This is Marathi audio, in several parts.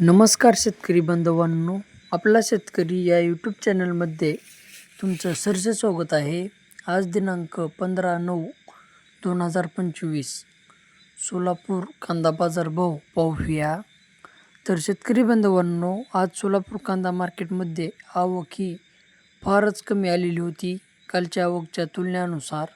नमस्कार शेतकरी बांधवांनो आपला शेतकरी या यूट्यूब चॅनलमध्ये तुमचं सरसे स्वागत आहे. आज दिनांक पंधरा नऊ दोन हजार पंचवीस सोलापूर कांदा बाजार भाव पाहूया. तर शेतकरी बांधवांनो आज सोलापूर कांदा मार्केटमध्ये आवक ही फारच कमी आलेली होती. कालच्या आवकच्या तुलनेनुसार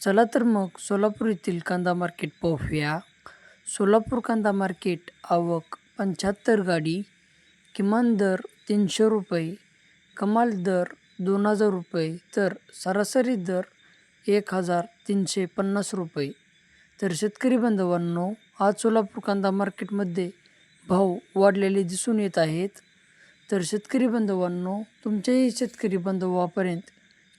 चला तर मग सोलापूर येथील कांदा मार्केट पाहूया. सोलापूर कांदा मार्केट आवक पंच्याहत्तर गाडी किमान दर तीनशे रुपये कमाल दर दोन हजार रुपये तर सरासरी दर एक हजार तीनशे पन्नास रुपये. तर शेतकरी बांधवांनो आज सोलापूर कांदा मार्केटमध्ये भाव वाढलेले दिसून येत आहेत. तर शेतकरी बांधवांनो तुमच्याही शेतकरी बांधवापर्यंत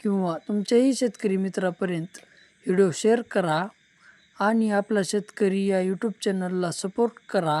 किंवा तुमच्याही शेतकरी मित्रापर्यंत व्हिडिओ शेअर करा आणि आपला शेतकरी या यूट्यूब चॅनलला सपोर्ट करा.